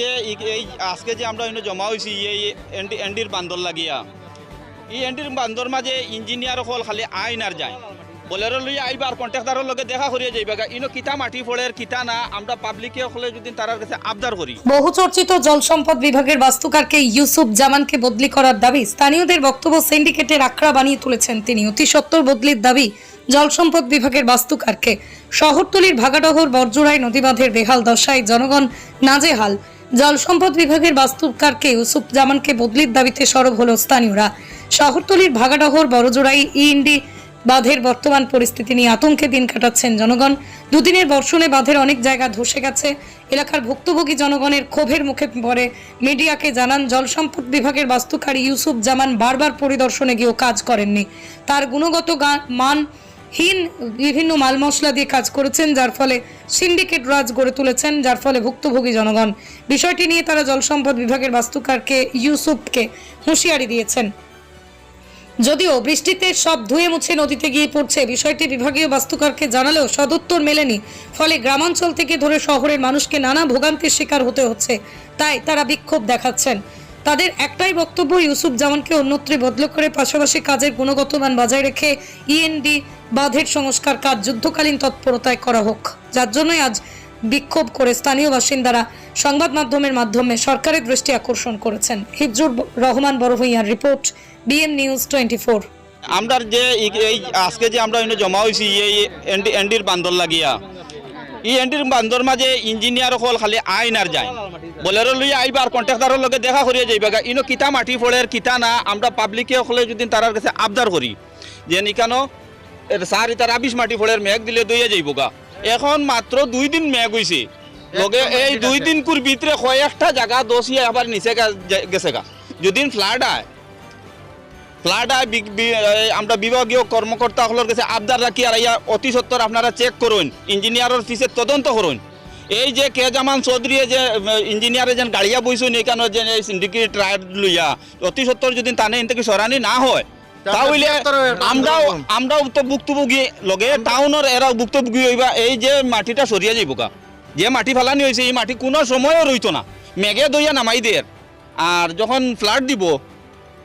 যে এই আজকে যে আমরা জমা হয়েছি এই এনডি এনডির বান্দর লাগিয়া। এই এনডির বান্দর মাঝে ইঞ্জিনিয়ার হল খালি আইন আর যায় বলেরো লই আইবার কন্ট্রাক্টারের লগে দেখা করিয়া যাইবা ইনো কিতা মাটি ফলের কিতা না, আমরা পাবলিকে হলে যদি তারার কাছে আবদার করি। বহুচর্চিত জল সম্পদ বিভাগের বাস্তুকারকে ইউসুফ জামানকে বদলি করার দাবি স্থানীয়দের বক্তব্য সিন্ডিকেটের আখড়া বানিয়ে তুলেছেন তিনি। অতি সত্তর বদলির দাবি জল সম্পদ বিভাগের বাস্তুকারকে। শহরতলির ভাগাডহর বর্জরাই নদীবাঁধের বেহাল দশায় জনগণ নাজেহাল। জল সম্পদ বিভাগের বাস্তুকারকে ইউসুফ জামানকে বদলির দাবিতে সরব হলো স্থানীয়রা। শহরতলির ভাগাডহর, বড়জোড়াই, ইএনডি বাঁধের বর্তমান পরিস্থিতি নিয়ে আতঙ্কে দিন কাটাচ্ছেন জনগণ। দুদিনের বর্ষণে বাঁধের অনেক জায়গা ধসে গেছে। এলাকার ভুক্তভোগী জনগণের ক্ষোভের মুখে পড়ে মিডিয়াকে জানান, জল সম্পদ বিভাগের বাস্তুকারী ইউসুফ জামান বারবার পরিদর্শনে গিয়েও কাজ করেননি। তার গুণগত গা- মানহীন বিভিন্ন মাল মশলা দিয়ে কাজ করেছেন, যার ফলে সিন্ডিকেট রাজ গড়ে তুলেছেন, যার ফলে ভুক্তভোগী জনগণ। বিষয়টি নিয়ে তারা জল সম্পদ বিভাগের বাস্তুকারকে ইউসুফকে হুঁশিয়ারি দিয়েছেন। যদিও বৃষ্টিতে সব ধুয়ে মুছে নদীতে গিয়ে পড়ছে, বিষয়টি বিভাগীয় বাস্তুকারকে জানালেও সদুত্তর মেলেনি। ফলে গ্রামাঞ্চল থেকে ধরে শহরের মানুষকে নানা ভোগান্তির শিকার হতে হচ্ছে, তাই তারা বিক্ষোভ দেখাচ্ছেন। তাদের একটাই বক্তব্য, ইউসুফ জামানকে অন্যত্রে বদল করে পাশাপাশি কাজের গুণগত মান বজায় রেখে ইএনডি বাঁধের সংস্কার কাজ যুদ্ধকালীন তৎপরতায় করা হোক। যার জন্যই আজ বিক্ষোভ করে স্থানীয় বাসিন্দারা সংবাদ মাধ্যমের মাধ্যমে সরকারের দৃষ্টি আকর্ষণ করেছেন। Hijrur Rahman বড়ভূইয়ার report BM news twenty four আমরা যে এই আজকে যে আমরা জমা হয়েছি এই এনডি এনডির বান্দর লাগিয়া এই এনডির বান্দর মাঝে ইঞ্জিনিয়ার হল খালি আইন আর যায়। বলেরো লই আইবার কন্ট্রাক্টারের লগে দেখা করিয়া যাইবা ইনো কিতা মাটি ফলের কিতা না আমরা পাবলিকে হলে যদি তারার কাছে আবদার করি। যে নিকানো সার ইতার আবিশ মাটি ফলের মেঘ দিলে দইয়া যাইব গা। এখন মাত্র দুই দিন মেঘ হইছে লগে এই দুই দিন কুর ভিতরে কয়েকটা জায়গা দোষিয়ে আবার নিচে গেছে গা। যদি ফ্লাড আয় বি- আমরা বিভাগীয় কর্মকর্তা হলোর কাছে আবদার রাখি আর ইয়া অতি সত্তর আপনারা চেক করুন ইঞ্জিনিয়ারের ফিসে তদন্ত করুন। এই যে কে জামান চৌধুরী যে ইঞ্জিনিয়ারে যেন গাড়িয়া বইছুন এইখানে যে সিন্ডিকেট রায় লইয়া অতি সত্তর যদি টানে এন থেকে সরানি না হয় তাহলে আমরাও আমরাও তো ভুক্তভোগী লগে টাউনের এরাও ভুক্তভোগী হইবা এই যে মাটিটা সরিয়া যাইব গা যে মাটি ফেলানি হয়েছে এই মাটি কোনো সময়ও রইতো না। মেঘে দইয়া নামাই দিয়ে আর যখন ফ্লাড দিব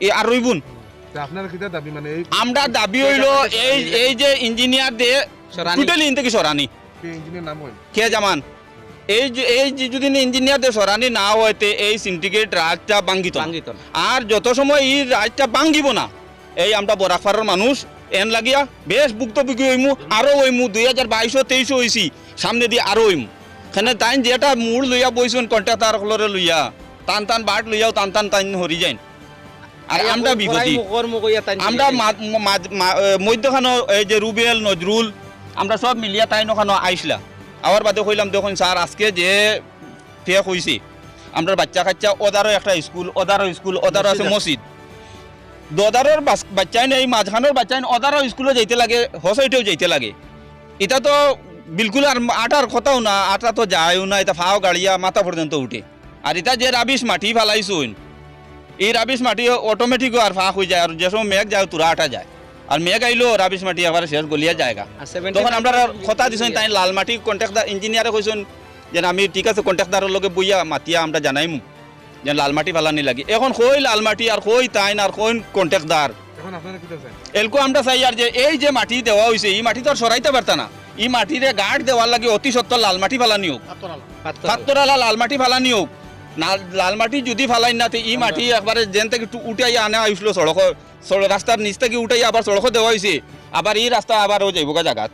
এ আর রইবুন। মানে আমরা দাবি হইল এই এই যে ইঞ্জিনিয়ার দিয়ে টোটালি ইন থেকে সরানি। কে জামান? এই এই যদি ইঞ্জিনিয়ার দিয়ে সরানি না হইতে এই সিন্ডিকেট রাজটা ভাঙ্গিত আর যত সময় এই রাজটা ভাঙ্গিব না এই আমরা বরাকপাড়ার মানুষ এন লাগিয়া বেশ ভুক্তভোগী হইমু আরও হইমু দুই হাজার বাইশো তেইশো হইছি সামনে দিয়ে আরও হইমু। খানে তাই যেটা মূল লইয়া বইছুন কন্ট্রাক্টার হলরে লইয়া টান টান বাট লইয়াও টান টান টান হরি যাইন। আর আমরা বিপদী। আমরা মধ্যখানো এই যে রুবেল নজরুল আমরা সব মিলিয়া তাই নখানো আইসলা। আবার বাদে কইলাম দেখুন স্যার আজকে যে ফেক হয়েছে আমরা বাচ্চা কাচ্চা ওদারও একটা স্কুল ওদারও স্কুল ওদারও আছে মসজিদ দদারর বাচ্চাই নেই মাঝখানোর বাচ্চাই ওদারও স্কুলে যাইতে লাগে হসাইটেও যাইতে লাগে। এটা তো বিলকুল আর আটার কথাও না আটা তো যায়ও না এটা ফাও গাড়িয়া মাথা পর্যন্ত উঠে। আর এটা যে রাবিশ মাটি ফেলাইছুন এই রাবিশ মাটি অটোমেটিক আর ফাঁক হয়ে যায় আর যে সময় মেঘ যায় তুরা আটা যায়। আর মেঘ আইলো রাবিশ মাটি আবার শেষ গলিয়া জায়গা তখন আমরা কথা দিছেন তাই লাল মাটি কন্ট্রাক্টার ইঞ্জিনিয়ারে কইছেন যে আমি ঠিক আছে কন্ট্রাক্টারের লগে বইয়া মাতিয়া আমরা জানাইমু। যে লাল মাটি ফালানি লাগে। এখন কই লাল মাটি আর কই তাইন আর কই কন্ট্রাক্টার এখন আপনারা চাই এলকো আমরা চাই আর যে এই যে মাটি দেওয়া হয়েছে এই মাটি তো আর সরাইতে পারতা না। এই মাটিরে গাঁট দেওয়ার লাগে অতি সত্তর লাল মাটি ফালানি হোক সাততরালা লাল মাটি ফালানি হোক না লাল মাটি যদি ফালাই না ই মাটি একবারে যেন থেকে উঠাই আনা হয়েছিল সড়ক রাস্তার নিচ থেকে উঠাই আবার সড়ক দেওয়া হয়েছে আবার এই রাস্তা আবার ও যাইব গা জাগাত।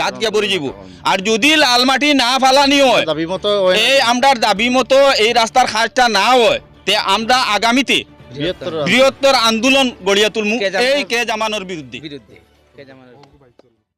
গাত গিয়া পড়ে যাব আর যদি লাল মাটি না ফালানি হয় এই আমরার দাবি মতো এই রাস্তার খাজটা না হয় তে আমরা আগামীতে বৃহত্তর আন্দোলন গড়িয়া তুলমু। এই কে জামানোর বিরুদ্ধে। বিরুদ্ধে কে জামানের